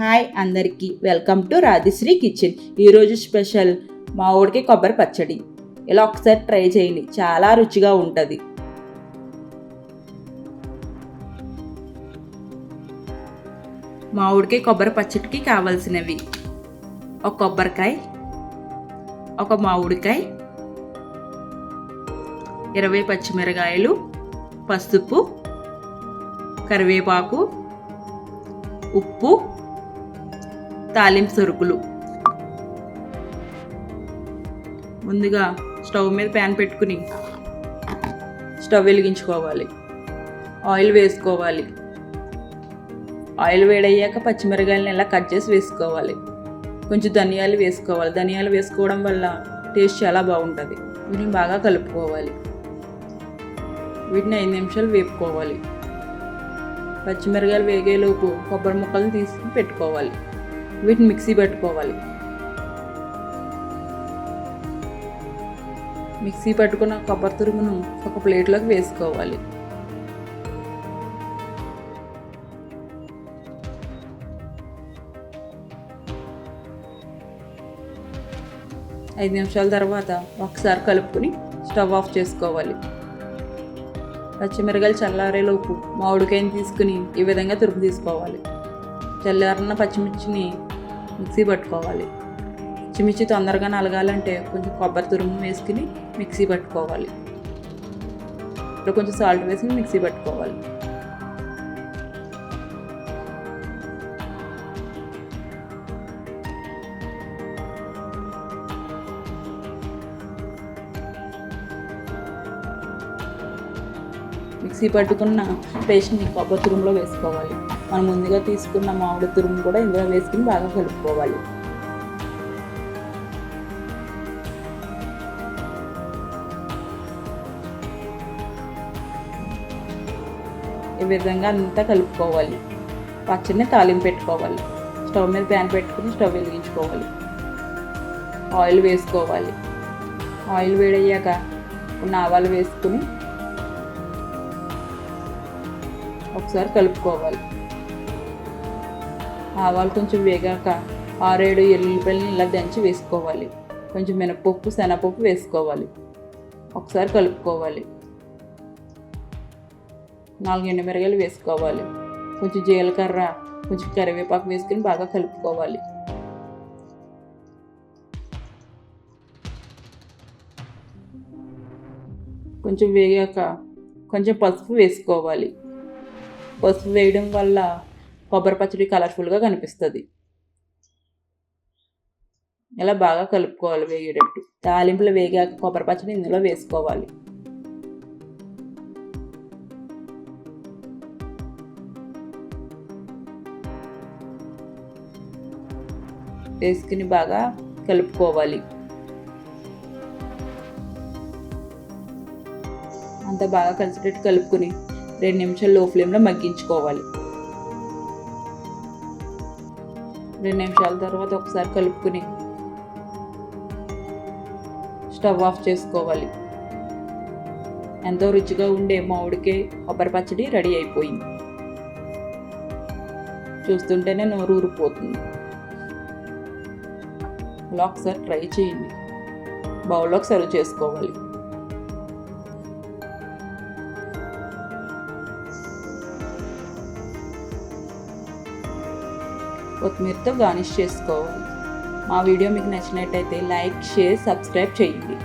Hi అందరికీ welcome to Radhisri kitchen. ఈరోజు special మామిడికాయ కొబ్బరి పచ్చడి. ఇలా ఒకసారి ట్రై చేయండి చాలా రుచిగా ఉంటుంది. మామిడికాయ కొబ్బరి పచ్చడికి కావాల్సినవి ఒక కొబ్బరికాయ ఒక మామిడికాయ ఇరవై పచ్చిమిరకాయలు పసుపు కరివేపాకు ఉప్పు తాలింపు సరుకులు. ముందుగా స్టవ్ మీద ప్యాన్ పెట్టుకుని స్టవ్ వెలిగించుకోవాలి. ఆయిల్ వేసుకోవాలి. ఆయిల్ వేడయ్యాక పచ్చిమిరకాయలను ఇలా కట్ చేసి వేసుకోవాలి. కొంచెం ధనియాలు వేసుకోవాలి. ధనియాలు వేసుకోవడం వల్ల టేస్ట్ చాలా బాగుంటుంది. వీటిని బాగా కలుపుకోవాలి. వీటిని ఐదు నిమిషాలు వేపుకోవాలి. పచ్చిమిరకాయలు వేగేలోపు కొబ్బరి ముక్కలు తీసి పెట్టుకోవాలి. వీటిని మిక్సీ పెట్టుకోవాలి. మిక్సీ పట్టుకున్న కొబ్బరి తురుమును ఒక ప్లేట్లోకి వేసుకోవాలి. ఐదు నిమిషాల తర్వాత ఒకసారి కలుపుకొని స్టవ్ ఆఫ్ చేసుకోవాలి. పచ్చిమిరకాయలు చల్లారేలోపు మామిడికాయని తీసుకుని ఈ విధంగా తురుపు తీసుకోవాలి. చల్లారిన పచ్చిమిర్చిని మిక్సీ పట్టుకోవాలి. పచ్చిమిర్చి తొందరగా నలగాలంటే కొంచెం కొబ్బరి తురుము వేసుకుని మిక్సీ పట్టుకోవాలి. ఇప్పుడు కొంచెం సాల్ట్ వేసుకుని మిక్సీ పట్టుకోవాలి. మిక్సీ పట్టుకున్న పేస్ట్ని కొబ్బరి తురుములో వేసుకోవాలి. మనం ముందుగా తీసుకున్న మామిడి తురుము కూడా ఇందులో వేసుకుని బాగా కలుపుకోవాలి. ఈ విధంగా అంతా కలుపుకోవాలి. పచ్చడిని తాలింపు పెట్టుకోవాలి. స్టవ్ మీద ప్యాన్ పెట్టుకుని స్టవ్ వెలిగించుకోవాలి. ఆయిల్ వేసుకోవాలి. ఆయిల్ వేడయ్యాక కొన్ని ఆవాలు వేసుకుని ఒకసారి కలుపుకోవాలి. ఆవాలు కొంచెం వేగాక ఆరేడు ఎల్లుల్లిపల్లిని ఇలా దంచి వేసుకోవాలి. కొంచెం మినపప్పు శనగపప్పు వేసుకోవాలి. ఒకసారి కలుపుకోవాలి. నాలుగు ఎండుమిరగాయలు వేసుకోవాలి. కొంచెం జీలకర్ర కొంచెం కరివేపాకు వేసుకుని బాగా కలుపుకోవాలి. కొంచెం వేగాక కొంచెం పసుపు వేసుకోవాలి. పసుపు వేయడం వల్ల కొబ్బరి పచ్చడి కలర్ఫుల్గా కనిపిస్తుంది. ఇలా బాగా కలుపుకోవాలి వేగేటట్టు. తాలింపులు వేగాక కొబ్బరి పచ్చడి ఇందులో వేసుకోవాలి. వేసుకుని బాగా కలుపుకోవాలి. అంత బాగా కలిసేటట్టు కలుపుకుని రెండు నిమిషాలు లో ఫ్లేమ్లో మగ్గించుకోవాలి. రెండు నిమిషాల తర్వాత ఒకసారి కలుపుకుని స్టవ్ ఆఫ్ చేసుకోవాలి. ఎంతో రుచిగా ఉండే మామిడికే కొబ్బరి పచ్చడి రెడీ అయిపోయింది. చూస్తుంటేనే నోరు ఊరిపోతుంది. ఇలా ఒకసారి ట్రై చేయండి. బౌల్లోకి సర్వ్ చేసుకోవాలి. కొత్తిమీరతో గార్నిష్ చేసుకోవాలి. మా వీడియో మీకు నచ్చినట్టయితే లైక్ షేర్ సబ్స్క్రైబ్ చేయండి.